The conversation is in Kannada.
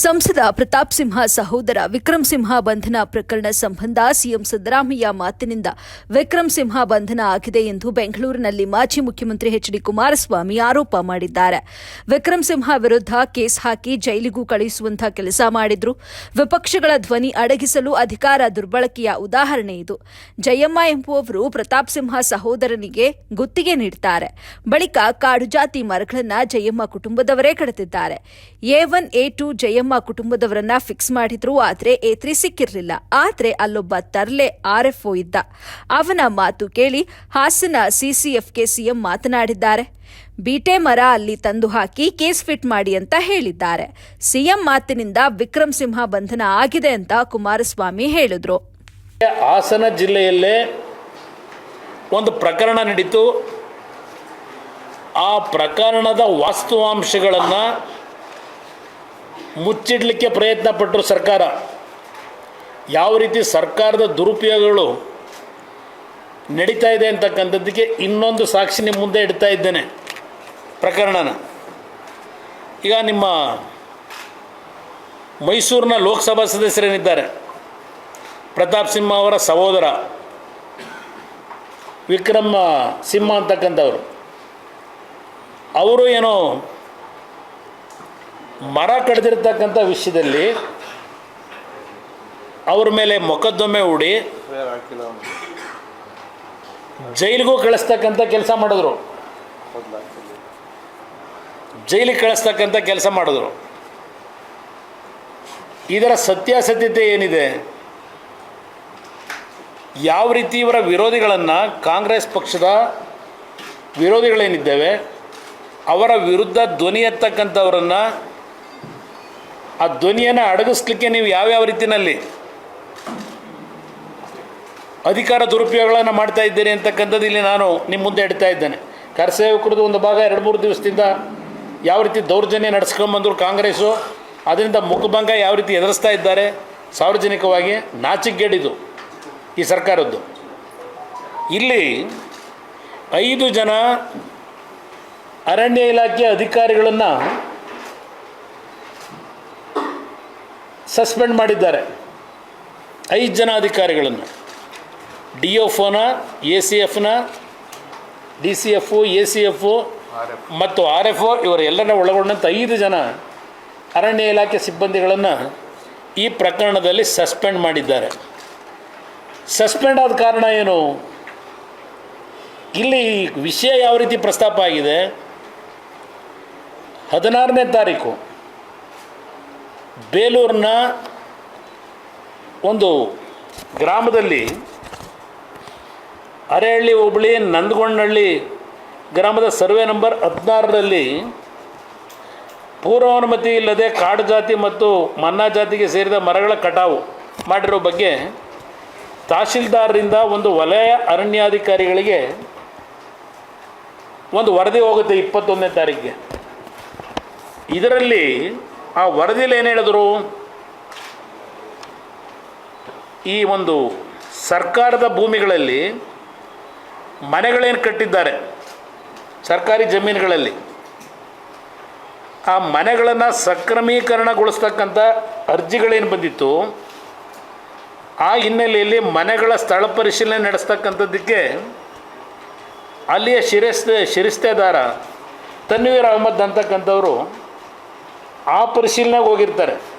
ಸಂಸದ ಪ್ರತಾಪ್ ಸಿಂಹ ಸಹೋದರ ವಿಕ್ರಮ್ ಸಿಂಹ ಬಂಧನ ಪ್ರಕರಣ ಸಂಬಂಧ ಸಿಎಂ ಸಿದ್ದರಾಮಯ್ಯ ಮಾತಿನಿಂದ ವಿಕ್ರಮ್ ಸಿಂಹ ಬಂಧನ ಆಗಿದೆ ಎಂದು ಬೆಂಗಳೂರಿನಲ್ಲಿ ಮಾಜಿ ಮುಖ್ಯಮಂತ್ರಿ ಎಚ್ ಡಿ ಕುಮಾರಸ್ವಾಮಿ ಆರೋಪ ಮಾಡಿದ್ದಾರೆ. ವಿಕ್ರಮ್ ಸಿಂಹ ವಿರುದ್ಧ ಕೇಸ್ ಹಾಕಿ ಜೈಲಿಗೂ ಕಳುಹಿಸುವಂತಹ ಕೆಲಸ ಮಾಡಿದ್ರು. ವಿಪಕ್ಷಗಳ ಧ್ವನಿ ಅಡಗಿಸಲು ಅಧಿಕಾರ ದುರ್ಬಳಕೆಯ ಉದಾಹರಣೆ ಇದು. ಜಯಮ್ಮ ಎಂಬುವವರು ಪ್ರತಾಪ್ ಸಿಂಹ ಸಹೋದರನಿಗೆ ಗುತ್ತಿಗೆ ನೀಡುತ್ತಾರೆ ಬಳಿಕ ಕಾಡು ಜಾತಿ ಮರಗಳನ್ನು ಜಯಮ್ಮ ಕುಟುಂಬದವರೇ ಕಡೆದಿದ್ದಾರೆ. A one, A two, Jayamma ಕುಟುಂಬದವರನ್ನ fix ಮಾಡಿದ್ರು ಆದ್ರೆ ಎ ಸಿಕ್ಕಿರಲಿಲ್ಲ. ಆದ್ರೆ ಅಲ್ಲೊಬ್ಬ ತರ್ಲೆ ಆರ್ಎಫ್ಒ ಇದ್ದ. ಅವನ ಮಾತು ಕೇಳಿ ಹಾಸನ ಸಿಸಿಎಫ್ಗೆ ಸಿಎಂ ಮಾತನಾಡಿದ್ದಾರೆ. ಬೀಟೆ ಮರ ಅಲ್ಲಿ ತಂದು ಹಾಕಿ ಕೇಸ್ ಫಿಟ್ ಮಾಡಿ ಅಂತ ಹೇಳಿದ್ದಾರೆ. ಸಿಎಂ ಮಾತಿನಿಂದ ವಿಕ್ರಮ್ ಸಿಂಹ ಬಂಧನ ಆಗಿದೆ ಅಂತ ಕುಮಾರಸ್ವಾಮಿ ಹೇಳಿದ್ರು. ಹಾಸನ ಜಿಲ್ಲೆಯಲ್ಲೇ ಒಂದು ಪ್ರಕರಣ ನಡೀತು. ಆ ಪ್ರಕರಣದ ವಾಸ್ತವಾಂಶಗಳನ್ನು ಮುಚ್ಚಿಡಲಿಕ್ಕೆ ಪ್ರಯತ್ನ ಪಟ್ಟರು ಸರ್ಕಾರ. ಯಾವ ರೀತಿ ಸರ್ಕಾರದ ದುರುಪಯೋಗಗಳು ನಡೀತಾ ಇದೆ ಅಂತಕ್ಕಂಥದ್ದಕ್ಕೆ ಇನ್ನೊಂದು ಸಾಕ್ಷಿ ನಿಮ್ಮ ಮುಂದೆ ಇಡ್ತಾ ಇದ್ದೇನೆ. ಪ್ರಕರಣನ. ಈಗ ನಿಮ್ಮ ಮೈಸೂರಿನ ಲೋಕಸಭಾ ಸದಸ್ಯರೇನಿದ್ದಾರೆ? ಪ್ರತಾಪ್ ಸಿಂಹ ಅವರ ಸಹೋದರ ವಿಕ್ರಮ ಸಿಂಹ ಅಂತಕ್ಕಂಥವ್ರು. ಅವರು ಏನೋ ಮರ ಕಡ್ದಿರ್ತಕ್ಕಂಥ ವಿಷಯದಲ್ಲಿ ಅವ್ರ ಮೇಲೆ ಮೊಕದ್ದಮೆ ಹೂಡಿ ಜೈಲಿಗೂ ಕಳಿಸ್ತಕ್ಕಂಥ ಕೆಲಸ ಮಾಡಿದ್ರು. ಜೈಲಿಗೆ ಕಳಿಸ್ತಕ್ಕಂಥ ಕೆಲಸ ಮಾಡಿದ್ರು. ಇದರ ಸತ್ಯಾಸತ್ಯತೆ ಏನಿದೆ? ಯಾವ ರೀತಿ ಇವರ ವಿರೋಧಿಗಳನ್ನು ಕಾಂಗ್ರೆಸ್ ಪಕ್ಷದ ವಿರೋಧಿಗಳೇನಿದ್ದೇವೆ, ಅವರ ವಿರುದ್ಧ ಧ್ವನಿ ಎತ್ತಕ್ಕಂಥವ್ರನ್ನು ಆ ಧ್ವನಿಯನ್ನು ಅಡಗಿಸ್ಲಿಕ್ಕೆ ನೀವು ಯಾವ್ಯಾವ ರೀತಿಯಲ್ಲಿ ಅಧಿಕಾರ ದುರುಪಯೋಗಗಳನ್ನು ಮಾಡ್ತಾ ಇದ್ದೀರಿ ಅಂತಕ್ಕಂಥದ್ದು ಇಲ್ಲಿ ನಾನು ನಿಮ್ಮ ಮುಂದೆ ಇಡ್ತಾ ಇದ್ದೇನೆ. ಕರಸೇವಕರದ್ದು ಒಂದು ಭಾಗ ಎರಡು ಮೂರು ದಿವಸದಿಂದ ಯಾವ ರೀತಿ ದೌರ್ಜನ್ಯ ನಡೆಸ್ಕೊಂಬಂದರು ಕಾಂಗ್ರೆಸ್ಸು, ಅದರಿಂದ ಮುಖಭಂಗ ಯಾವ ರೀತಿ ಎದುರಿಸ್ತಾ ಇದ್ದಾರೆ, ಸಾರ್ವಜನಿಕವಾಗಿ ನಾಚಿಕ್ಗೇಡಿದು ಈ ಸರ್ಕಾರದ್ದು. ಇಲ್ಲಿ ಐದು ಜನ ಅರಣ್ಯ ಇಲಾಖೆಯ ಅಧಿಕಾರಿಗಳನ್ನು ಸಸ್ಪೆಂಡ್ ಮಾಡಿದ್ದಾರೆ. ಐದು ಜನ ಅಧಿಕಾರಿಗಳನ್ನು. ಡಿ ಎಫ್ನ A C ಎಫ್ನ D C F A C F ಮತ್ತು ಆರ್ ಎಫ್ ಒ ಇವರೆಲ್ಲರ ಒಳಗೊಂಡಂಥ ಐದು ಜನ ಅರಣ್ಯ ಇಲಾಖೆ ಸಿಬ್ಬಂದಿಗಳನ್ನು ಈ ಪ್ರಕರಣದಲ್ಲಿ ಸಸ್ಪೆಂಡ್ ಮಾಡಿದ್ದಾರೆ. ಸಸ್ಪೆಂಡ್ ಆದ ಕಾರಣ ಏನು? ಇಲ್ಲಿ ವಿಷಯ ಯಾವ ರೀತಿ ಪ್ರಸ್ತಾಪ ಆಗಿದೆ? ಹದಿನಾರನೇ ತಾರೀಕು. ಬೇಲೂರಿನ ಒಂದು ಗ್ರಾಮದಲ್ಲಿ ಅರೆಹಳ್ಳಿ ಹೋಬಳಿ, ನಂದಗೊಂಡಹಳ್ಳಿ ಗ್ರಾಮದ ಸರ್ವೆ ನಂಬರ್ ಹದಿನಾರರಲ್ಲಿ ಪೂರ್ವಾನುಮತಿ ಇಲ್ಲದೆ ಕಾಡು ಜಾತಿ ಮತ್ತು ಮನ್ನಾ ಜಾತಿಗೆ ಸೇರಿದ ಮರಗಳ ಕಟಾವು ಮಾಡಿರೋ ಬಗ್ಗೆ ತಹಶೀಲ್ದಾರರಿಂದ ಒಂದು ವಲಯ ಅರಣ್ಯಾಧಿಕಾರಿಗಳಿಗೆ ಒಂದು ವರದಿ ಹೋಗುತ್ತೆ ಇಪ್ಪತ್ತೊಂದನೇ ತಾರೀಕಿಗೆ. ಇದರಲ್ಲಿ ಆ ವರದಿಯಲ್ಲಿ ಏನು ಹೇಳಿದ್ರು? ಈ ಒಂದು ಸರ್ಕಾರದ ಭೂಮಿಗಳಲ್ಲಿ ಮನೆಗಳೇನು ಕಟ್ಟಿದ್ದಾರೆ? ಸರ್ಕಾರಿ ಜಮೀನುಗಳಲ್ಲಿ. ಆ ಮನೆಗಳನ್ನು ಸಕ್ರಮೀಕರಣಗೊಳಿಸ್ತಕ್ಕಂಥ ಅರ್ಜಿಗಳೇನು ಬಂದಿತ್ತು? ಆ ಹಿನ್ನೆಲೆಯಲ್ಲಿ ಮನೆಗಳ ಸ್ಥಳ ಪರಿಶೀಲನೆ ನಡೆಸ್ತಕ್ಕಂಥದ್ದಕ್ಕೆ ಅಲ್ಲಿಯ ಶಿರಸ್ತೆ ಶಿರಸ್ತೆದಾರ ತನ್ವೀರ್ ಅಹಮದ್ ಅಂತಕ್ಕಂಥವ್ರು ಆ ಪರಿಶೀಲನೆಗೆ ಹೋಗಿರ್ತಾರೆ.